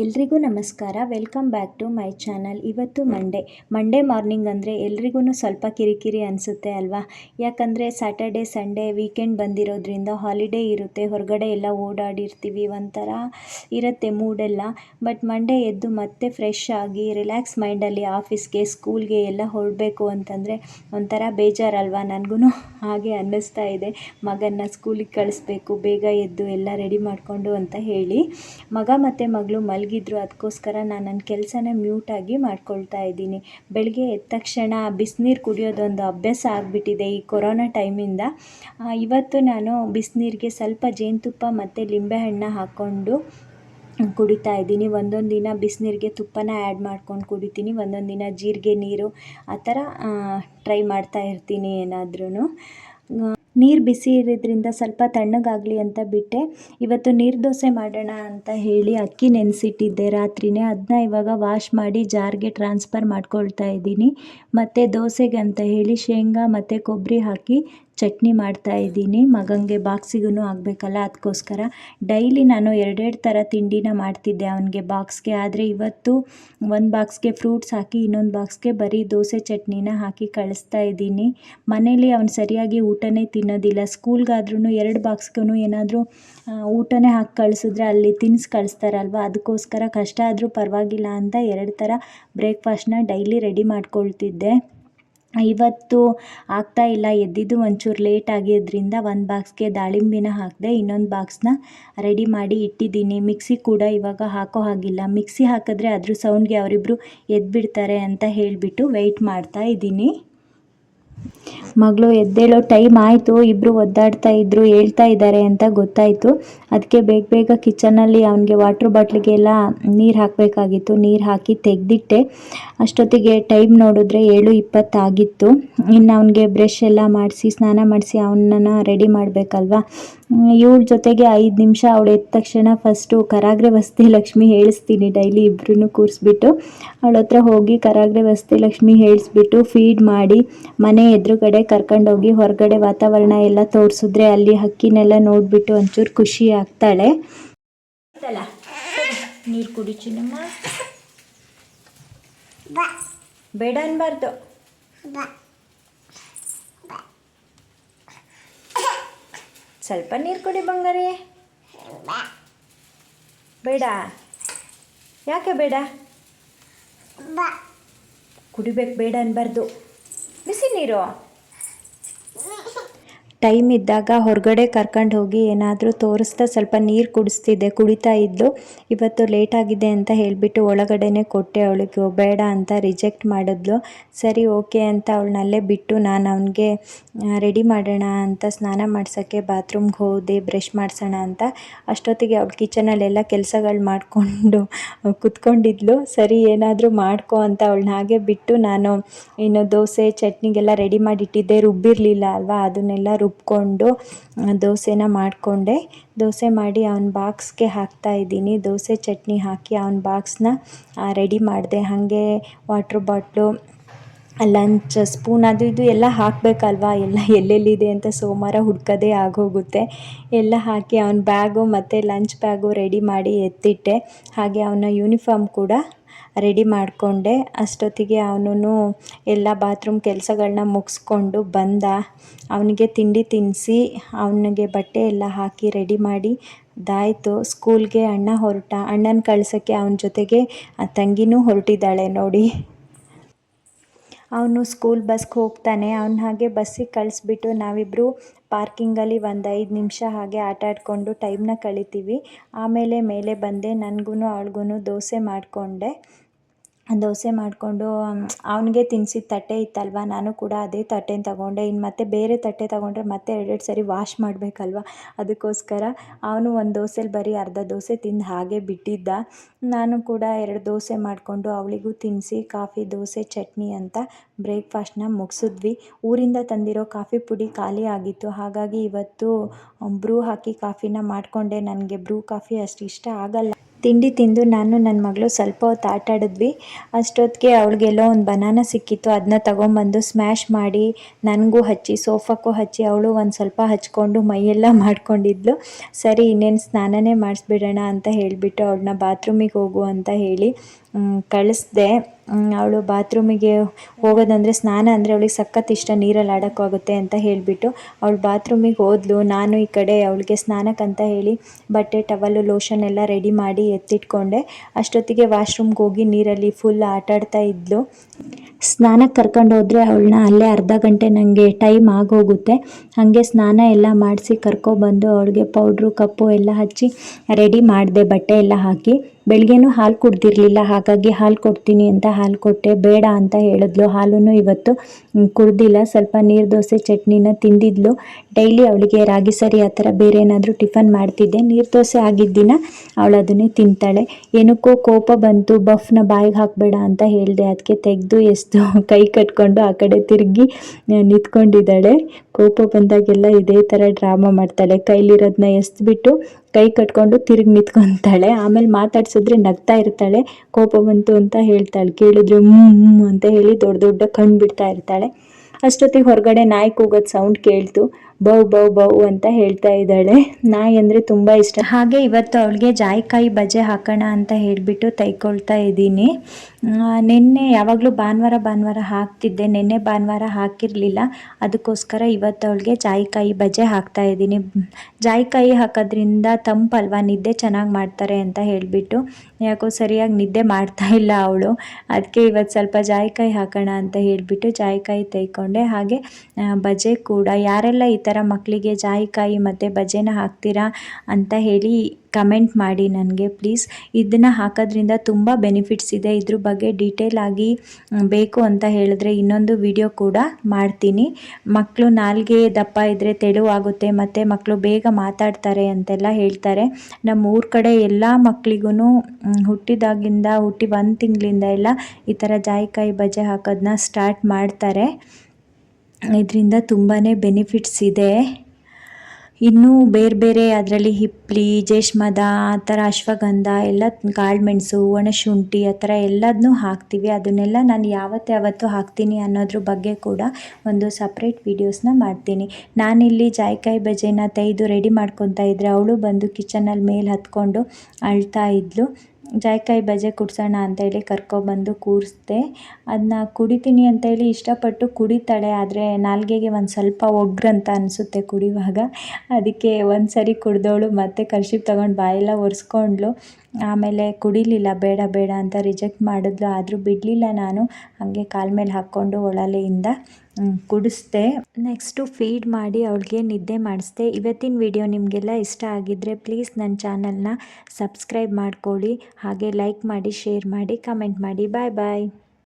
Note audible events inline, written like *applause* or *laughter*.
ಎಲ್ರಿಗೂ ನಮಸ್ಕಾರ. Welcome back to my channel. ಇವತ್ತು ಮಂಡೇ. ಮಂಡೇ ಮಾರ್ನಿಂಗ್ ಅಂದರೆ ಎಲ್ರಿಗೂ ಸ್ವಲ್ಪ ಕಿರಿಕಿರಿ ಅನಿಸುತ್ತೆ ಅಲ್ವಾ? ಯಾಕಂದರೆ ಸ್ಯಾಟರ್ಡೇ, ಸಂಡೇ ವೀಕೆಂಡ್ ಬಂದಿರೋದ್ರಿಂದ ಹಾಲಿಡೇ ಇರುತ್ತೆ. ಹೊರಗಡೆ ಎಲ್ಲ ಓಡಾಡಿರ್ತೀವಿ. ಒಂಥರ ಇರುತ್ತೆ ಮೂಡೆಲ್ಲ. ಬಟ್ ಮಂಡೇ ಎದ್ದು ಮತ್ತೆ ಫ್ರೆಶ್ ಆಗಿ, ರಿಲ್ಯಾಕ್ಸ್ ಮೈಂಡಲ್ಲಿ ಆಫೀಸ್ಗೆ, ಸ್ಕೂಲ್ಗೆ ಎಲ್ಲ ಹೊರಡಬೇಕು ಅಂತಂದರೆ ಒಂಥರ ಬೇಜಾರಲ್ವಾ? ನನಗೂ ಹಾಗೆ ಅನ್ನಿಸ್ತಾ ಇದೆ. ಮಗನ್ನ ಸ್ಕೂಲಿಗೆ ಕಳಿಸ್ಬೇಕು. ಬೇಗ ಎದ್ದು ಎಲ್ಲ ರೆಡಿ ಮಾಡಿಕೊಂಡು ಅಂತ ಹೇಳಿ. ಮಗ ಮತ್ತು ಮಗಳು ಮಲಗಿದ್ರು ಅದಕ್ಕೋಸ್ಕರ ನಾನು ನನ್ನ ಕೆಲಸನ ಮ್ಯೂಟಾಗಿ ಮಾಡ್ಕೊಳ್ತಾ ಇದ್ದೀನಿ. ಬೆಳಗ್ಗೆ ಎದ್ದ ತಕ್ಷಣ ಬಿಸಿನೀರು ಕುಡಿಯೋದೊಂದು ಅಭ್ಯಾಸ ಆಗಿಬಿಟ್ಟಿದೆ ಈ ಕೊರೋನಾ ಟೈಮಿಂದ. ಇವತ್ತು ನಾನು ಬಿಸಿನೀರಿಗೆ ಸ್ವಲ್ಪ ಜೇನುತುಪ್ಪ ಮತ್ತು ಲಿಂಬೆಹಣ್ಣು ಹಾಕ್ಕೊಂಡು ಕುಡಿತಾ ಇದ್ದೀನಿ. ಒಂದೊಂದು ದಿನ ಬಿಸಿನೀರಿಗೆ ತುಪ್ಪನ ಆ್ಯಡ್ ಮಾಡ್ಕೊಂಡು ಕುಡಿತೀನಿ. ಒಂದೊಂದು ದಿನ ಜೀರಿಗೆ ನೀರು ಆ ಥರ ಟ್ರೈ ಮಾಡ್ತಾ ಇರ್ತೀನಿ ಏನಾದ್ರೂ ನೀರು ಬಿಸಿ ಇರೋದ್ರಿಂದ ಸ್ವಲ್ಪ ತಣ್ಣಗಾಗಲಿ ಅಂತ ಬಿಟ್ಟೆ. ಇವತ್ತು ನೀರು ದೋಸೆ ಮಾಡೋಣ ಅಂತ ಹೇಳಿ ಅಕ್ಕಿ ನೆನೆಸಿಟ್ಟಿದ್ದೆ. ರಾತ್ರಿನೇ ಅದನ್ನ ಇವಾಗ ವಾಶ್ ಮಾಡಿ ಜಾರ್ಗೆ ಟ್ರಾನ್ಸ್ಫರ್ ಮಾಡ್ಕೊಳ್ತಾ ಇದ್ದೀನಿ. ಮತ್ತು ದೋಸೆಗೆ ಅಂತ ಹೇಳಿ ಶೇಂಗಾ ಮತ್ತು ಕೊಬ್ಬರಿ ಹಾಕಿ ಚಟ್ನಿ ಮಾಡ್ತಾ ಇದ್ದೀನಿ. ಮಗನಿಗೆ ಬಾಕ್ಸಿಗೂ ಆಗಬೇಕಲ್ಲ ಅದಕ್ಕೋಸ್ಕರ ಡೈಲಿ ನಾನು ಎರಡೆರಡು ಥರ ತಿಂಡಿನ ಮಾಡ್ತಿದ್ದೆ ಅವನಿಗೆ ಬಾಕ್ಸ್ಗೆ. ಆದರೆ ಇವತ್ತು ಒಂದು ಬಾಕ್ಸ್ಗೆ ಫ್ರೂಟ್ಸ್ ಹಾಕಿ, ಇನ್ನೊಂದು ಬಾಕ್ಸ್ಗೆ ಬರೀ ದೋಸೆ ಚಟ್ನಿನ ಹಾಕಿ ಕಳಿಸ್ತಾ ಇದ್ದೀನಿ. ಮನೇಲಿ ಅವ್ನು ಸರಿಯಾಗಿ ಊಟನೇ ತಿನ್ನೋದಿಲ್ಲ. ಸ್ಕೂಲ್ಗಾದ್ರೂ ಎರಡು ಬಾಕ್ಸ್ಗೂ ಏನಾದರೂ ಊಟನೇ ಹಾಕಿ ಕಳಿಸಿದ್ರೆ ಅಲ್ಲಿ ತಿನ್ಸಿ ಕಳಿಸ್ತಾರಲ್ವ? ಅದಕ್ಕೋಸ್ಕರ ಕಷ್ಟ ಆದರೂ ಪರವಾಗಿಲ್ಲ ಅಂತ ಎರಡು ಥರ ಬ್ರೇಕ್ಫಾಸ್ಟ್ನ ಡೈಲಿ ರೆಡಿ ಮಾಡ್ಕೊಳ್ತಿದ್ದೆ. ಇವತ್ತು ಆಗ್ತಾ ಇಲ್ಲ. ಎದ್ದಿದ್ದು ಒಂಚೂರು ಲೇಟ್ ಆಗಿದ್ದರಿಂದ ಒಂದು ಬಾಕ್ಸ್ಗೆ ದಾಳಿಂಬೆನ ಹಾಕಿದೆ ಇನ್ನೊಂದು ಬಾಕ್ಸ್ನ ರೆಡಿ ಮಾಡಿ ಇಟ್ಟಿದ್ದೀನಿ. ಮಿಕ್ಸಿ ಕೂಡ ಇವಾಗ ಹಾಕೋ ಹಾಗಿಲ್ಲ. ಮಿಕ್ಸಿ ಹಾಕಿದ್ರೆ ಅದ್ರ ಸೌಂಡ್ಗೆ ಅವರಿಬ್ಬರು ಎದ್ಬಿಡ್ತಾರೆ ಅಂತ ಹೇಳಿಬಿಟ್ಟು ವೆಯ್ಟ್ ಮಾಡ್ತಾ ಇದ್ದೀನಿ. ಮಗಳು ಎದ್ದೇಳೋ ಟೈಮ್ ಆಯಿತು. ಇಬ್ಬರು ಒದ್ದಾಡ್ತಾ ಇದ್ದರು ಹೇಳ್ತಾ ಇದ್ದಾರೆ ಅಂತ ಗೊತ್ತಾಯಿತು. ಅದಕ್ಕೆ ಬೇಗ ಬೇಗ ಕಿಚನಲ್ಲಿ ಅವನಿಗೆ ವಾಟ್ರ್ ಬಾಟ್ಲಿಗೆಲ್ಲ ನೀರು ಹಾಕಬೇಕಾಗಿತ್ತು. ನೀರು ಹಾಕಿ ತೆಗೆದಿಟ್ಟೆ. ಅಷ್ಟೊತ್ತಿಗೆ ಟೈಮ್ ನೋಡಿದ್ರೆ ಏಳು ಇಪ್ಪತ್ತಾಗಿತ್ತು. ಇನ್ನು ಅವನಿಗೆ ಬ್ರಷ್ ಎಲ್ಲ ಮಾಡಿಸಿ, ಸ್ನಾನ ಮಾಡಿಸಿ ಅವನನ್ನು ರೆಡಿ ಮಾಡಬೇಕಲ್ವಾ? ಇವಳ ಜೊತೆಗೆ ಐದು ನಿಮಿಷ ಅವಳು ಎದ್ದ ತಕ್ಷಣ ಫಸ್ಟು ಕರಾಗ್ರೆ ವಸತಿ ಲಕ್ಷ್ಮಿ ಹೇಳಿಸ್ತೀನಿ ಡೈಲಿ ಇಬ್ಬರೂ ಕೂರಿಸ್ಬಿಟ್ಟು. ಅವಳ ಹತ್ರ ಹೋಗಿ ಕರಾಗ್ರೆ ವಸ್ತಿ ಲಕ್ಷ್ಮಿ ಹೇಳಿಸ್ಬಿಟ್ಟು ಫೀಡ್ ಮಾಡಿ, ಮನೆ ಎದುರುಗಡೆ ಕರ್ಕೊಂಡೋಗಿ, ಹೊರಗಡೆ ವಾತಾವರಣ ಎಲ್ಲ ತೋರಿಸಿದ್ರೆ ಅಲ್ಲಿ ಹಕ್ಕಿನೆಲ್ಲ ನೋಡಿಬಿಟ್ಟು ಒಂಚೂರು ಖುಷಿ ಆಗ್ತಾಳೆ. ನೀರು ಕುಡಿ ಚಿನ್ನಮ್ಮ. ಬೇಡ ಅನ್ಬಾರ್ದು. ಸ್ವಲ್ಪ ನೀರು ಕುಡಿ ಬಂಗಾರಿ. ಬೇಡ. ಯಾಕೆ ಬೇಡ? ಕುಡಿಬೇಕು ಬೇಡ ಅನ್ಬಾರ್ದು. ಬಿಸಿ ನೀರು. ಟೈಮ್ ಇದ್ದಾಗ ಹೊರಗಡೆ ಕರ್ಕೊಂಡು ಹೋಗಿ ಏನಾದರೂ ತೋರಿಸ್ತಾ ಸ್ವಲ್ಪ ನೀರು ಕುಡಿಸ್ತಿದ್ದೆ, ಕುಡಿತಾ ಇದ್ದು ಇವತ್ತು ಲೇಟ್ ಆಗಿದೆ ಅಂತ ಹೇಳಿಬಿಟ್ಟು ಒಳಗಡೆನೇ ಕೊಟ್ಟೆ ಅವಳಿಗೆ ಬೇಡ ಅಂತ ರಿಜೆಕ್ಟ್ ಮಾಡಿದ್ಲು. ಸರಿ ಓಕೆ ಅಂತ ಅವಳನ್ನಲ್ಲೇ ಬಿಟ್ಟು ನಾನು ಅವನಿಗೆ ರೆಡಿ ಮಾಡೋಣ ಅಂತ ಸ್ನಾನ ಮಾಡ್ಸೋಕ್ಕೆ ಬಾತ್ರೂಮ್ಗೆ ಹೋದೆ ಬ್ರಷ್ ಮಾಡಿಸೋಣ ಅಂತ. ಅಷ್ಟೊತ್ತಿಗೆ ಅವಳು ಕಿಚನಲ್ಲೆಲ್ಲ ಕೆಲಸಗಳು ಮಾಡಿಕೊಂಡು *laughs* ಕುತ್ಕೊಂಡಿದ್ಲು. ಸರಿ, ಏನಾದರೂ ಮಾಡ್ಕೊ ಅಂತ ಅವಳನ್ನ ಹಾಗೆ ಬಿಟ್ಟು ನಾನು, ಇನ್ನು ದೋಸೆ, ಚಟ್ನಿಗೆಲ್ಲ ರೆಡಿ ಮಾಡಿಟ್ಟಿದ್ದೆ, ರುಬ್ಬಿರಲಿಲ್ಲ ಅಲ್ವಾ, ಅದನ್ನೆಲ್ಲ ರುಬ್ಕೊಂಡು ದೋಸೆನ ಮಾಡಿಕೊಂಡೆ. ದೋಸೆ ಮಾಡಿ ಅವನ ಬಾಕ್ಸ್ಗೆ ಹಾಕ್ತಾ ಇದ್ದೀನಿ. ದೋಸೆ ಚಟ್ನಿ ಹಾಕಿ ಅವನ ಬಾಕ್ಸ್ನ ರೆಡಿ ಮಾಡಿದೆ. ಹಾಗೆ ವಾಟ್ರ್ ಬಾಟ್ಲು ಲಂಚ್, ಸ್ಪೂನ್ ಅದು ಇದು ಎಲ್ಲ ಹಾಕಬೇಕಲ್ವಾ? ಎಲ್ಲ ಎಲ್ಲೆಲ್ಲಿದೆ ಅಂತ ಸೋಮವಾರ ಹುಡ್ಕೋದೇ ಆಗೋಗುತ್ತೆ. ಎಲ್ಲ ಹಾಕಿ ಅವನ ಬ್ಯಾಗು ಮತ್ತು ಲಂಚ್ ಬ್ಯಾಗು ರೆಡಿ ಮಾಡಿ ಎತ್ತಿಟ್ಟೆ. ಹಾಗೆ ಅವನ ಯೂನಿಫಾರ್ಮ್ ಕೂಡ ರೆಡಿ ಮಾಡಿಕೊಂಡೆ. ಅಷ್ಟೊತ್ತಿಗೆ ಅವನು ಎಲ್ಲ ಬಾತ್ರೂಮ್ ಕೆಲಸಗಳನ್ನ ಮುಗಿಸ್ಕೊಂಡು ಬಂದ. ಅವನಿಗೆ ತಿಂಡಿ ತಿನ್ನಿಸಿ, ಅವನಿಗೆ ಬಟ್ಟೆ ಎಲ್ಲ ಹಾಕಿ ರೆಡಿ ಮಾಡಿ ದಾಯಿತು ಸ್ಕೂಲ್ಗೆ ಅಣ್ಣ ಹೊರಟ. ಅಣ್ಣನ ಕಳ್ಸೋಕ್ಕೆ ಅವನ ಜೊತೆಗೆ ತಂಗಿನೂ ಹೊರಟಿದ್ದಾಳೆ ನೋಡಿ. ಅವನು ಸ್ಕೂಲ್ ಬಸ್ಗೆ ಹೋಗ್ತಾನೆ. ಅವ್ನ ಹಾಗೆ ಬಸ್ಸಿಗೆ ಕಳಿಸ್ಬಿಟ್ಟು ನಾವಿಬ್ಬರು ಪಾರ್ಕಿಂಗಲ್ಲಿ ಒಂದು ಐದು ನಿಮಿಷ ಹಾಗೆ ಆಟ ಆಡಿಕೊಂಡು ಟೈಮ್ನ ಕಳಿತೀವಿ. ಆಮೇಲೆ ಮೇಲೆ ಬಂದೆ ನನಗೂ ಅವ್ಳಿಗೂ ದೋಸೆ ಮಾಡಿಕೊಂಡೆ. ದೋಸೆ ಮಾಡಿಕೊಂಡು ಅವನಿಗೆ ತಿನ್ಸಿದ ತಟ್ಟೆ ಇತ್ತಲ್ವ? ನಾನು ಕೂಡ ಅದೇ ತಟ್ಟೆನ ತಗೊಂಡೆ. ಇನ್ನು ಮತ್ತೆ ಬೇರೆ ತಟ್ಟೆ ತಗೊಂಡ್ರೆ ಮತ್ತೆ ಎರಡೆರಡು ಸರಿ ವಾಶ್ ಮಾಡಬೇಕಲ್ವ? ಅದಕ್ಕೋಸ್ಕರ ಅವನು ಒಂದು ದೋಸೆಲಿ ಬರೀ ಅರ್ಧ ದೋಸೆ ತಿಂದು ಹಾಗೆ ಬಿಟ್ಟಿದ್ದ. ನಾನು ಕೂಡ ಎರಡು ದೋಸೆ ಮಾಡಿಕೊಂಡು ಅವಳಿಗೂ ತಿನ್ನಿಸಿ ಕಾಫಿ, ದೋಸೆ, ಚಟ್ನಿ ಅಂತ ಬ್ರೇಕ್ಫಾಸ್ಟ್ನ ಮುಗಿಸಿದ್ವಿ. ಊರಿಂದ ತಂದಿರೋ ಕಾಫಿ ಪುಡಿ ಖಾಲಿ ಆಗಿತ್ತು. ಹಾಗಾಗಿ ಇವತ್ತು ಬ್ರೂ ಹಾಕಿ ಕಾಫಿನ ಮಾಡಿಕೊಂಡೆ. ನನಗೆ ಬ್ರೂ ಕಾಫಿ ಅಷ್ಟು ಇಷ್ಟ ಆಗಲ್ಲ. ತಿಂಡಿ ತಿಂದು ನಾನು ನನ್ನ ಮಗಳು ಸ್ವಲ್ಪ ಹೊತ್ತು ಆಟ ಆಡಿದ್ವಿ. ಅಷ್ಟೊತ್ತಿಗೆ ಅವಳಿಗೆಲ್ಲೋ ಒಂದು ಬನಾನ ಸಿಕ್ಕಿತ್ತು ಅದನ್ನ ತಗೊಂಬಂದು ಸ್ಮ್ಯಾಶ್ ಮಾಡಿ ನನಗೂ ಹಚ್ಚಿ, ಸೋಫಾಕ್ಕೂ ಹಚ್ಚಿ ಅವಳು ಒಂದು ಸ್ವಲ್ಪ ಹಚ್ಕೊಂಡು ಮೈಯೆಲ್ಲ ಮಾಡ್ಕೊಂಡಿದ್ಲು. ಸರಿ, ಇನ್ನೇನು ಸ್ನಾನನೇ ಮಾಡಿಸ್ಬಿಡೋಣ ಅಂತ ಹೇಳಿಬಿಟ್ಟು ಅವಳನ್ನ ಬಾತ್ರೂಮಿಗೆ ಹೋಗು ಅಂತ ಹೇಳಿ ಕಳಿಸ್ದೆ. ಅವಳು ಬಾತ್ರೂಮಿಗೆ ಹೋಗೋದಂದರೆ ಸ್ನಾನ ಅಂದರೆ ಅವಳಿಗೆ ಸಖತ್ ಇಷ್ಟ ನೀರಲ್ಲಿ ಆಡೋಕ್ಕಾಗುತ್ತೆ ಅಂತ ಹೇಳಿಬಿಟ್ಟು ಅವಳು ಬಾತ್ರೂಮಿಗೆ ಹೋದ್ಲು. ನಾನು ಈ ಕಡೆ ಅವಳಿಗೆ ಸ್ನಾನಕ್ಕಂತ ಹೇಳಿ ಬಟ್ಟೆ, ಟವಲು, ಲೋಷನ್ ಎಲ್ಲ ರೆಡಿ ಮಾಡಿ ಎತ್ತಿಟ್ಕೊಂಡೆ. ಅಷ್ಟೊತ್ತಿಗೆ ವಾಶ್ರೂಮ್ಗೆ ಹೋಗಿ ನೀರಲ್ಲಿ ಫುಲ್ ಆಟಾಡ್ತಾ ಇದ್ಲು. ಸ್ನಾನಕ್ಕೆ ಕರ್ಕೊಂಡು ಹೋದರೆ ಅವಳನ್ನ ಅಲ್ಲೇ ಅರ್ಧ ಗಂಟೆ ನನಗೆ ಟೈಮ್ ಆಗೋಗುತ್ತೆ. ಹಾಗೆ ಸ್ನಾನ ಎಲ್ಲ ಮಾಡಿಸಿ ಕರ್ಕೊಬಂದು ಅವಳಿಗೆ ಪೌಡ್ರು, ಕಪ್ಪು ಎಲ್ಲ ಹಚ್ಚಿ ರೆಡಿ ಮಾಡಿದೆ ಬಟ್ಟೆ ಎಲ್ಲ ಹಾಕಿ. ಬೆಳಗ್ಗೆನೂ ಹಾಲು ಕುಡ್ದಿರಲಿಲ್ಲ, ಹಾಗಾಗಿ ಹಾಲು ಕೊಡ್ತೀನಿ ಅಂತ ಹಾಲು ಕೊಟ್ಟೆ. ಬೇಡ ಅಂತ ಹೇಳಿದ್ಲು. ಹಾಲೂ ಇವತ್ತು ಕುಡ್ದಿಲ್ಲ. ಸ್ವಲ್ಪ ನೀರು ದೋಸೆ ಚಟ್ನಿನ ತಿಂದಿದ್ಲು. ಡೈಲಿ ಅವಳಿಗೆ ರಾಗಿ ಸರಿ ಆ ಥರ ಬೇರೆ ಏನಾದರೂ ಟಿಫನ್ ಮಾಡ್ತಿದ್ದೆ. ನೀರು ದೋಸೆ ಆಗಿದ್ದ ದಿನ ಅವಳು ಅದನ್ನೇ ತಿಂತಾಳೆ. ಏನಕ್ಕೋ ಕೋಪ ಬಂತು. ಬಫ್ನ ಬಾಯಿಗೆ ಹಾಕಬೇಡ ಅಂತ ಹೇಳಿದೆ. ಅದಕ್ಕೆ ತೆಗೆದು ಎಷ್ಟು ಕೈ ಕಟ್ಕೊಂಡು ಆ ಕಡೆ ತಿರುಗಿ ನಿಂತ್ಕೊಂಡಿದ್ದಾಳೆ. ಕೋಪ ಬಂದಾಗೆಲ್ಲ ಇದೇ ಥರ ಡ್ರಾಮಾ ಮಾಡ್ತಾಳೆ. ಕೈಲಿರೋದನ್ನ ಎಸ್ಬಿಟ್ಟು ಕೈ ಕಟ್ಕೊಂಡು ತಿರುಗಿ ನಿಂತ್ಕೊತಾಳೆ. ಆಮೇಲೆ ಮಾತಾಡ್ಸಿದ್ರೆ ನಗ್ತಾ ಇರ್ತಾಳೆ. ಕೋಪ ಬಂತು ಅಂತ ಹೇಳ್ತಾಳೆ. ಕೇಳಿದ್ರೆ ಹ್ಞೂ ಅಂತ ಹೇಳಿ ದೊಡ್ಡ ದೊಡ್ಡ ಕಣ್ಣು ಬಿಡ್ತಾ ಇರ್ತಾಳೆ. ಅಷ್ಟೊತ್ತಿಗೆ ಹೊರಗಡೆ ನಾಯಿ ಕೂಗೋದು ಸೌಂಡ್ ಕೇಳ್ತು. ಬೌ ಬೌ ಬೌ ಅಂತ ಹೇಳ್ತಾ ಇದ್ದಾಳೆ. ನಾಯಿ ಅಂದರೆ ತುಂಬ ಇಷ್ಟ. ಹಾಗೆ ಇವತ್ತು ಅವಳಿಗೆ ಜಾಯಿಕಾಯಿ ಬಜೆ ಹಾಕೋಣ ಅಂತ ಹೇಳಿಬಿಟ್ಟು ತೈಕೊಳ್ತಾ ಇದ್ದೀನಿ. ನಿನ್ನೆ ಯಾವಾಗಲೂ ಭಾನುವಾರ ಭಾನುವಾರ ಹಾಕ್ತಿದ್ದೆ. ನಿನ್ನೆ ಭಾನುವಾರ ಹಾಕಿರಲಿಲ್ಲ. ಅದಕ್ಕೋಸ್ಕರ ಇವತ್ತು ಅವಳಿಗೆ ಜಾಯಿಕಾಯಿ ಬಜೆ ಹಾಕ್ತಾ ಇದ್ದೀನಿ. ಜಾಯಿಕಾಯಿ ಹಾಕೋದ್ರಿಂದ ತಂಪಲ್ವ? ನಿದ್ದೆ ಚೆನ್ನಾಗಿ ಮಾಡ್ತಾರೆ ಅಂತ ಹೇಳಿಬಿಟ್ಟು. ಯಾಕೋ ಸರಿಯಾಗಿ ನಿದ್ದೆ ಮಾಡ್ತಾ ಇಲ್ಲ ಅವಳು. ಅದಕ್ಕೆ ಇವತ್ತು ಸ್ವಲ್ಪ ಜಾಯಿಕಾಯಿ ಹಾಕೋಣ ಅಂತ ಹೇಳಿಬಿಟ್ಟು ಜಾಯಿಕಾಯಿ ತೈಕೊಂಡೆ. ಹಾಗೆ ಬಜೆ ಕೂಡ ಯಾರೆಲ್ಲ ಈ ಥರ ಮಕ್ಕಳಿಗೆ ಜಾಯಿಕಾಯಿ ಮತ್ತು ಬಜೆನ ಹಾಕ್ತೀರಾ ಅಂತ ಹೇಳಿ ಕಮೆಂಟ್ ಮಾಡಿ ನನಗೆ ಪ್ಲೀಸ್. ಇದನ್ನು ಹಾಕೋದ್ರಿಂದ ತುಂಬ ಬೆನಿಫಿಟ್ಸ್ ಇದೆ. ಇದ್ರ ಬಗ್ಗೆ ಡೀಟೇಲ್ ಆಗಿ ಬೇಕು ಅಂತ ಹೇಳಿದ್ರೆ ಇನ್ನೊಂದು ವಿಡಿಯೋ ಕೂಡ ಮಾಡ್ತೀನಿ. ಮಕ್ಕಳು ನಾಲ್ಗೆ ದಪ್ಪ ಇದ್ದರೆ ತೆಳುವಾಗುತ್ತೆ ಮತ್ತು ಮಕ್ಕಳು ಬೇಗ ಮಾತಾಡ್ತಾರೆ ಅಂತೆಲ್ಲ ಹೇಳ್ತಾರೆ. ನಮ್ಮ ಊರ ಕಡೆ ಎಲ್ಲ ಮಕ್ಕಳಿಗೂ ಹುಟ್ಟಿದಾಗಿಂದ ಹುಟ್ಟಿ ಒಂದು ತಿಂಗಳಿಂದ ಎಲ್ಲ ಈ ಥರ ಜಾಯಿಕಾಯಿ ಬಜೆ ಹಾಕೋದನ್ನ ಸ್ಟಾರ್ಟ್ ಮಾಡ್ತಾರೆ. ಇದರಿಂದ ತುಂಬಾ ಬೆನಿಫಿಟ್ಸ್ ಇದೆ. ಇನ್ನೂ ಬೇರೆ ಬೇರೆ ಅದರಲ್ಲಿ ಹಿಪ್ಲಿ, ಜೇಷ್ಮದ, ಆ ಥರ ಅಶ್ವಗಂಧ, ಎಲ್ಲ ಕಾಳುಮೆಣಸು ಒಣಶುಂಠಿ, ಆ ಥರ ಎಲ್ಲದನ್ನೂ ಹಾಕ್ತೀವಿ. ಅದನ್ನೆಲ್ಲ ನಾನು ಯಾವತ್ತು ಯಾವತ್ತು ಹಾಕ್ತೀನಿ ಅನ್ನೋದ್ರ ಬಗ್ಗೆ ಕೂಡ ಒಂದು ಸಪ್ರೇಟ್ ವೀಡಿಯೋಸ್ನ ಮಾಡ್ತೀನಿ. ನಾನಿಲ್ಲಿ ಜಾಯ್ಕಾಯಿ ಬಜೆನ ತೆಗೆದು ರೆಡಿ ಮಾಡ್ಕೊತಾ ಇದ್ದರೆ ಅವಳು ಬಂದು ಕಿಚನಲ್ಲಿ ಮೇಲೆ ಹತ್ಕೊಂಡು ಅಳ್ತಾ ಇದ್ಲು. ಜಾಯ್ಕಾಯಿ ಬಜೆ ಕುಡ್ಸೋಣ ಅಂತೇಳಿ ಕರ್ಕೊಬಂದು ಕೂರಿಸ್ದೆ. ಅದನ್ನ ಕುಡಿತೀನಿ ಅಂತೇಳಿ ಇಷ್ಟಪಟ್ಟು ಕುಡಿತಾಳೆ, ಆದರೆ ನಾಲ್ಗೆಗೆ ಒಂದು ಸ್ವಲ್ಪ ಒಗ್ರಂತ ಅನಿಸುತ್ತೆ ಕುಡಿಯುವಾಗ ಅದಕ್ಕೆ ಒಂದು ಸರಿ ಕುಡಿದವಳು ಮತ್ತೆ ಕರ್ಶಿಪ್ ತೊಗೊಂಡು ಬಾಯೆಲ್ಲ ಒರೆಸ್ಕೊಂಡ್ಳು. ಆಮೇಲೆ ಕುಡಿಲಿಲ್ಲ, ಬೇಡ ಬೇಡ ಅಂತ ರಿಜೆಕ್ಟ್ ಮಾಡಿದ್ಲು. ಆದರೂ ಬಿಡಲಿಲ್ಲ ನಾನು. ಹಾಗೆ ಕಾಲ ಮೇಲೆ ಹಾಕ್ಕೊಂಡು ಒಳಲೆಯಿಂದ ಕುಡಿಸ್ದೆ. ನೆಕ್ಸ್ಟು ಫೀಡ್ ಮಾಡಿ ಅವಳಿಗೆ ನಿದ್ದೆ ಮಾಡಿಸ್ದೆ. ಇವತ್ತಿನ ವಿಡಿಯೋ ನಿಮಗೆಲ್ಲ ಇಷ್ಟ ಆಗಿದ್ದರೆ ಪ್ಲೀಸ್ ನನ್ನ ಚಾನಲ್ನ ಸಬ್ಸ್ಕ್ರೈಬ್ ಮಾಡ್ಕೊಳ್ಳಿ. ಹಾಗೆ ಲೈಕ್ ಮಾಡಿ ಶೇರ್ ಮಾಡಿ ಕಮೆಂಟ್ ಮಾಡಿ. ಬಾಯ್ ಬಾಯ್